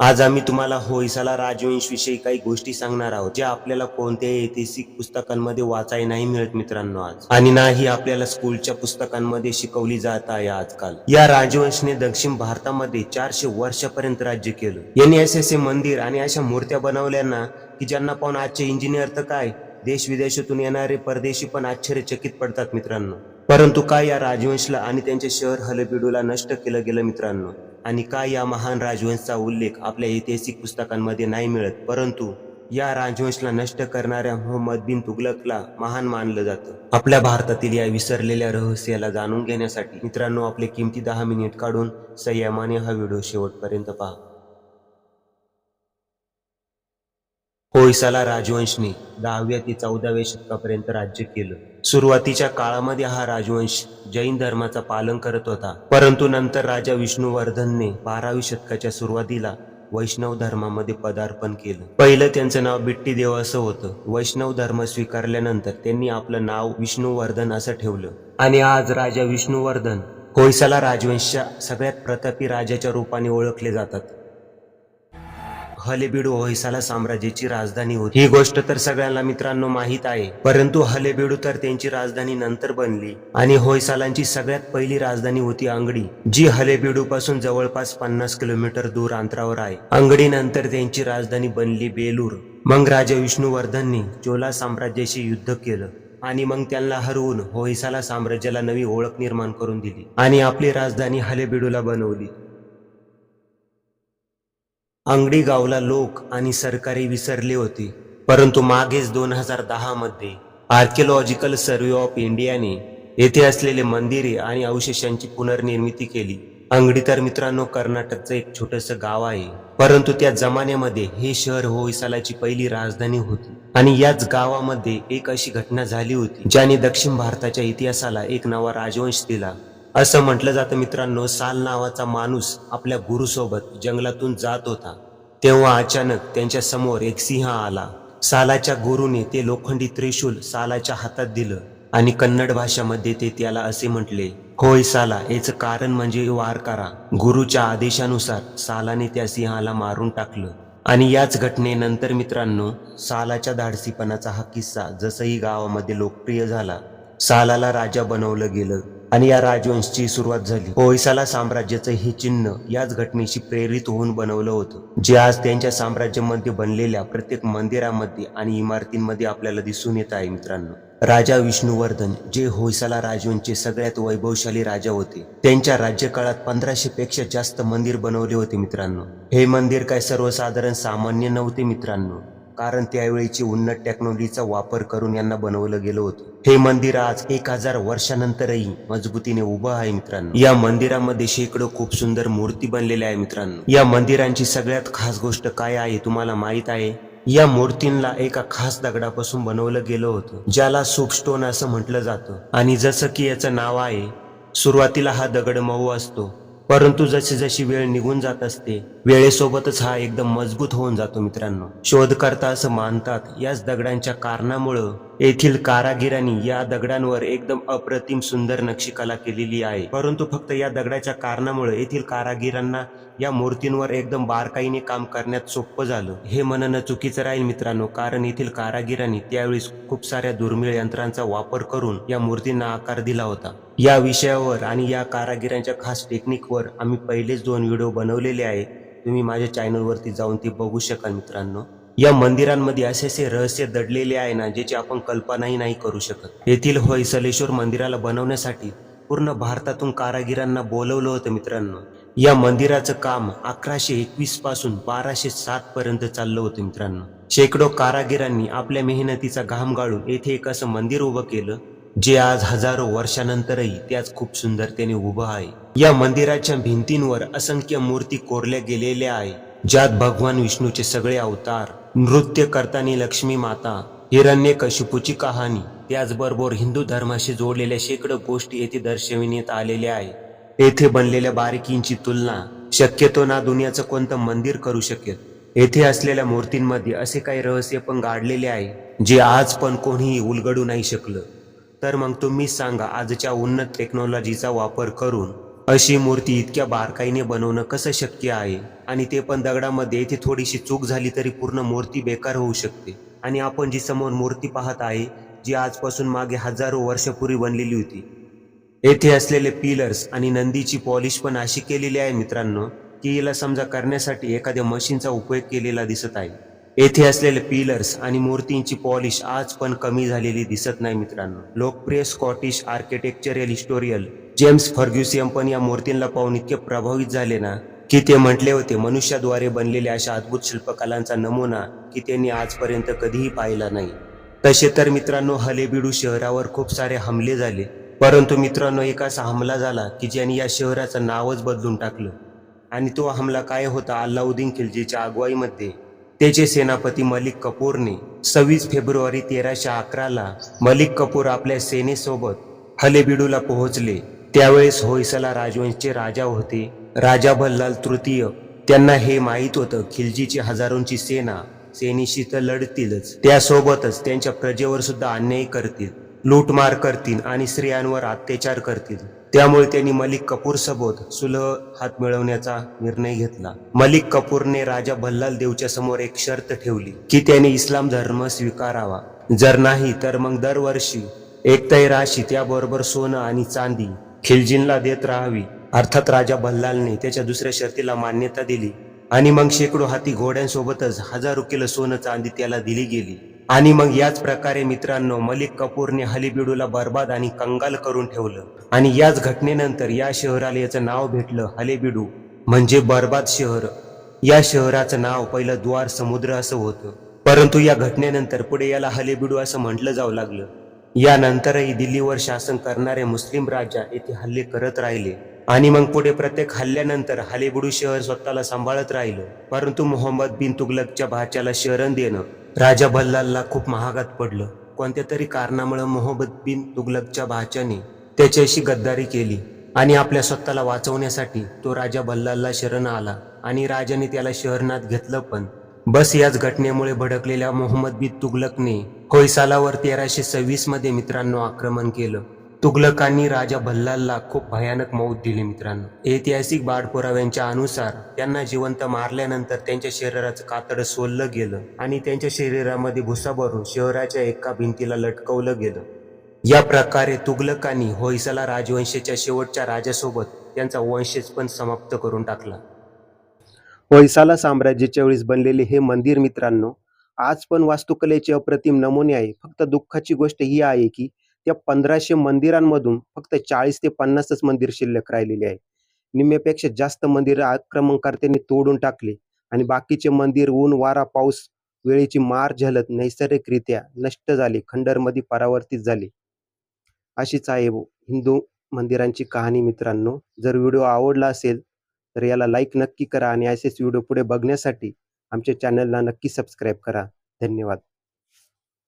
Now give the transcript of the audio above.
आज आम्ही तुम्हाला होयसाला राजवंश विषयी काही गोष्टी सांगणार आहोत ज्या आपल्याला कोणत्याही ऐतिहासिक पुस्तकांमध्ये वाचाय नाही मिळत मित्रांनो आज. आणि नाही आपल्याला स्कूलच्या पुस्तकांमध्ये शिकवली जात आहे आजकाल. या राजवंशने दक्षिण भारतामध्ये चारशे वर्षापर्यंत राज्य केलं. यांनी असे असे मंदिर आणि अशा मूर्त्या बनवल्याना की ज्यांना पाहून आजचे इंजिनियर तर काय देश विदेशातून येणारे परदेशी पण आश्चर्यचकित पडतात मित्रांनो. परंतु काय या राजवंशला आणि त्यांचे शहर हलबिडूला नष्ट केलं गेलं मित्रांनो? आणि का या महान राजवंशचा उल्लेख आपल्या ऐतिहासिक पुस्तकांमध्ये नाही मिळत? परंतु या राजवंशला नष्ट करणाऱ्या मोहम्मद बिन तुगलकला महान मानलं जातं. आपल्या भारतातील या विसरलेल्या रहस्याला जाणून घेण्यासाठी मित्रांनो आपले किमती दहा मिनिट काढून संयमाने हा व्हिडिओ शेवटपर्यंत पहा. होयसाला राजवंशने दहाव्या ते चौदाव्या शतकापर्यंत राज्य केलं. सुरुवातीच्या काळामध्ये हा राजवंश जैन धर्माचा पालन करत होता. परंतु नंतर राजा विष्णुवर्धनने बाराव्या शतकाच्या सुरुवातीला वैष्णव धर्मामध्ये पदार्पण केलं. पहिलं त्यांचं नाव बिट्टी देव असं होतं. वैष्णव धर्म स्वीकारल्यानंतर त्यांनी आपलं नाव विष्णुवर्धन असं ठेवलं. आणि आज राजा विष्णुवर्धन होयसाला राजवंशच्या सगळ्यात प्रतापी राजाच्या रूपाने ओळखले जातात. हलेबीडू होयसाला साम्राज्याची राजधानी होती. ही गोष्ट तर सगळ्यांना मित्रांनो माहीत आहे. परंतु हलेबीडू तर त्यांची राजधानी नंतर बनली आणि होयसालांची सगळ्यात पहिली राजधानी होती अंगडी जी हलेबीडू पासून जवळपास पन्नास किलोमीटर दूर अंतरावर आहे. अंगडी नंतर त्यांची राजधानी बनली बेलूर. मग राजा विष्णुवर्धननी चोला साम्राज्याशी युद्ध केलं आणि मग त्यांना हरवून होयसाला साम्राज्याला नवी ओळख निर्माण करून दिली आणि आपली राजधानी हलेबीडूला बनवली. अंगडी गावला लोक आणि सरकारी विसरले होते. परंतु मागेच दोन हजार दहामध्ये आर्किओलॉजिकल सर्व्हे ऑफ इंडियाने येथे असलेले मंदिरे आणि अवशेषांची पुनर्निर्मिती केली. अंगडी तर मित्रांनो कर्नाटकचं एक छोटस गाव आहे. परंतु त्या जमान्यामध्ये हे शहर होयसालाची पहिली राजधानी होती. आणि याच गावामध्ये एक अशी घटना झाली होती ज्याने दक्षिण भारताच्या इतिहासाला एक नवा राजवंश दिला. असं म्हटलं जातं मित्रांनो साल नावाचा माणूस आपल्या गुरुसोबत जंगलातून जात होता. तेव्हा अचानक त्यांच्यासमोर एक सिंह आला. सालाच्या गुरुने ते लोखंडी त्रिशूल सालाच्या हातात दिलं आणि कन्नड भाषामध्ये ते त्याला असे म्हटले होय साला याचं कारण म्हणजे वार करा. गुरुच्या आदेशानुसार सालाने त्या सिंहाला मारून टाकलं. आणि याच घटनेनंतर मित्रांनो सालाच्या धाडसीपणाचा हा किस्सा जसंही गावामध्ये लोकप्रिय झाला सालाला राजा बनवलं गेलं. आणि या राजवंशची सुरुवात झाली. होयसाला साम्राज्याचं हे चिन्ह याच घटनेशी प्रेरित होऊन बनवलं होतं. जे आज त्यांच्या साम्राज्यामध्ये बनलेल्या प्रत्येक मंदिरामध्ये आणि इमारतींमध्ये आपल्याला दिसून येत आहे मित्रांनो. राजा विष्णुवर्धन जे होयसाला राजवंशचे सगळ्यात वैभवशाली राजा होते त्यांच्या राज्यकाळात पंधराशे पेक्षा जास्त मंदिर बनवले होते मित्रांनो. हे मंदिर काय सर्वसाधारण सामान्य नव्हते मित्रांनो. कारण त्यावेळीची उन्नत टेक्नॉलॉजीचा वापर करून यांना बनवलं गेलं होतं. हे मंदिर आज एक हजार वर्षानंतरही मजबूतीने उभं आहे मित्रांनो. या मंदिरामध्ये शेकडो खूप सुंदर मूर्ती बनलेल्या आहे मित्रांनो. या मंदिरांची सगळ्यात खास गोष्ट काय आहे तुम्हाला माहीत आहे? या मूर्तींना एका खास दगडापासून बनवलं गेलं होतं ज्याला सुपस्टोन असं म्हटलं जातं. आणि जसं की याचं नाव आहे सुरुवातीला हा दगड मऊ असतो परंतु जशी जशी वेळ निघून जात असते वेळेसोबतच हा एकदम मजबूत होऊन जातो मित्रांनो. शोधकर्ता असं मानतात याच दगडांच्या कारणामुळं येथील कारागिरांनी या दगडांवर एकदम अप्रतिम सुंदर नक्षीकला केलेली आहे. परंतु फक्त या दगडाच्या कारणामुळे येथील कारागिरांना या मूर्तींवर एकदम बारकाईने काम करण्यात सोपं झालं. हे म्हणणं चुकीचं राहील मित्रांनो कारण येथील कारागिरांनी त्यावेळेस खूप साऱ्या दुर्मिळ यंत्रांचा वापर करून या मूर्तींना आकार दिला होता. या विषयावर आणि या कारागिरांच्या खास टेक्निकवर आम्ही पहिलेच दोन व्हिडिओ बनवलेले आहे तुम्ही माझ्या चॅनलवरती जाऊन ती बघू शकाल मित्रांनो. या मंदिरांमध्ये असे असे रहस्य दडलेले आहे ना ज्याची आपण कल्पनाही नाही करू शकत. येथील होयसलेश्वर मंदिराला बनवण्यासाठी पूर्ण भारतातून कारागिरांना बोलवलं होतं मित्रांनो. या मंदिराचं काम अकराशे एकवीसपासून बाराशे सात पर्यंत चाललं होतं मित्रांनो. शेकडो कारागिरांनी आपल्या मेहनतीचा घाम गाळून येथे एक असं मंदिर उभं केलं. जे आज हजारो वर्षानंतरही त्याच खूप सुंदरतेने उभं आहे. या मंदिराच्या भिंतींवर असंख्य मूर्ती कोरल्या गेलेल्या आहे ज्यात भगवान विष्णूचे सगळे अवतार नृत्य करताना लक्ष्मी माता हिरण्य कशिपूची कहाणी त्याचबरोबर हिंदू धर्माशी जोडलेल्या शेकडो गोष्टी येथे दर्शविण्यात आलेल्या आहे. येथे बनलेल्या बारीकींची तुलना शक्यतो ना दुनियाचं कोणतं मंदिर करू शकेल. येथे असलेल्या मूर्तींमध्ये असे काही रहस्य पण गाडलेले आहे जे आज पण कोणीही उलगडू नाही शकलं. तर मग तुम्ही सांगा आजच्या उन्नत टेक्नॉलॉजीचा वापर करून अशी मूर्ती इतक्या बारकाईने बनवणं कसं शक्य आहे? आणि ते पण दगडामध्ये इथे थोडीशी चूक झाली तरी पूर्ण मूर्ती बेकार होऊ शकते. आणि आपण जी समोर मूर्ती पाहत आहे जी आजपासून मागे हजारो वर्षापूर्वी बनलेली होती. येथे असलेले पिलर्स आणि नंदीची पॉलिश पण अशी केलेली आहे मित्रांनो की हिला समजा करण्यासाठी एखाद्या मशीनचा उपयोग केलेला दिसत आहे. येथे असलेले पिलर्स आणि मूर्तींची पॉलिश आज पण कमी झालेली दिसत नाही मित्रांनो. लोकप्रिय Scottish architectural historian James Fergusson पण या मूर्तींना पाहून इतके प्रभावित झाले ना की ते म्हटले होते मनुष्याद्वारे बनलेल्या अशा अद्भुत शिल्पकलांचा नमुना की त्यांनी आजपर्यंत कधीही पाहिला नाही. तसे तर मित्रांनो हलेबिडू शहरावर खूप सारे हमले झाले. परंतु मित्रांनो एक असा हमला झाला की ज्याने या शहराचं नावच बदलून टाकलं. आणि तो हमला काय होता अल्लाउद्दीन खिलजीच्या अगवाईमध्ये? त्याचे सेनापती मलिक कपूरने सव्वीस फेब्रुवारी तेराशे अकराला मलिक कपूर आपल्या सेनेसोबत हलेबिडूला पोहोचले. त्यावेळेस होयसला राजवंशचे राजा होते. राजा भल्लाल तृतीय. त्यांना हे माहीत होतं खिलजीची हजारोंची सेना सेनेशी तर लढतीलच. त्यासोबतच त्यांच्या प्रजेवर सुद्धा अन्याय करतील. लूटमार करतील आणि स्त्रियांवर अत्याचार करतील. त्यामुळे त्यांनी मलिक कपूर सोबत सुलह हात मिळवण्याचा निर्णय घेतला. मलिक कपूरने राजा भल्लाल देवच्या समोर एक शर्त ठेवली की त्याने इस्लाम धर्म स्वीकारावा. जर नाही तर मग दरवर्षी एकताई राशी त्याबरोबर सोनं आणि चांदी खिलजींना देत राहावी. अर्थात राजा भल्लालने त्याच्या दुसऱ्या शर्तीला मान्यता दिली आणि मग शेकडो हाती घोड्यांसोबतच हजारो किलो सोनं चांदी त्याला दिली गेली. आणि मग याच प्रकारे मित्रांनो मलिक कपूरने हलीबिडूला बर्बाद आणि कंगाल करून ठेवलं. आणि याच घटनेनंतर या शहराला याचं नाव भेटलं हलेबिडू. म्हणजे बर्बाद शहर. या शहराचं नाव पहिलं द्वार समुद्र असं होतं. परंतु या घटनेनंतर पुढे याला हलेबिडू असं म्हटलं जाऊ लागलं. यानंतरही दिल्लीवर शासन करणारे मुस्लिम राजा येथे हल्ले करत राहिले. आणि मग पुढे प्रत्येक हल्ल्यानंतर हलेबिडू शहर स्वतःला सांभाळत राहिलं. परंतु मोहम्मद बिन तुगलकच्या भाच्याला शरण देणं राजा बल्लालला खूप महागात पडलं. कोणत्या तरी कारणामुळे मोहम्मद बिन तुगलकच्या भाच्याने त्याच्याशी गद्दारी केली आणि आपल्या स्वतःला वाचवण्यासाठी तो राजा बल्लालला शरण आला आणि राजाने त्याला शहरनात घेतलं पण. बस याच घटनेमुळे भडकलेल्या मोहम्मद बिन तुगलकने होयसालावर तेराशे सव्वीसमध्ये मित्रांनो आक्रमण केलं. तुगलकांनी राजा भल्लालला खूप भयानक मौत दिली मित्रांनो. ऐतिहासिक बाडपुराव्यांच्या अनुसार त्यांना जिवंत मारल्यानंतर त्यांच्या शरीराचं कातड सोललं गेलं आणि त्यांच्या शरीरामध्ये भुसा भरून शहराच्या एका भिंतीला लटकवलं गेलं. या प्रकारे तुगलकांनी होयसला राजवंशाच्या शेवटच्या राजासोबत त्यांचा वंशज पण समाप्त करून टाकला. होयसाला साम्राज्याच्या वेळेस बनलेले हे मंदिर मित्रांनो आज पण वास्तुकलेचे अप्रतिम नमुने आहे. फक्त दुःखाची गोष्ट ही आहे की त्या पंधराशे मंदिरांमधून फक्त चाळीस ते पन्नासच मंदिर शिल्लक राहिलेले आहे. निम्म्यापेक्षा जास्त मंदिर आक्रमणकर्त्यांनी तोडून टाकले आणि बाकीचे मंदिर ऊन वारा पाऊस वेळेची मार झलत नैसर्गिकरित्या नष्ट झाले खंडरमध्ये परावर्तित झाले. अशीच आहे हो हिंदू मंदिरांची कहाणी मित्रांनो. जर व्हिडिओ आवडला असेल तर याला लाईक नक्की करा आणि असेच व्हिडिओ पुढे बघण्यासाठी आमच्या चॅनलला नक्की सबस्क्राईब करा. धन्यवाद.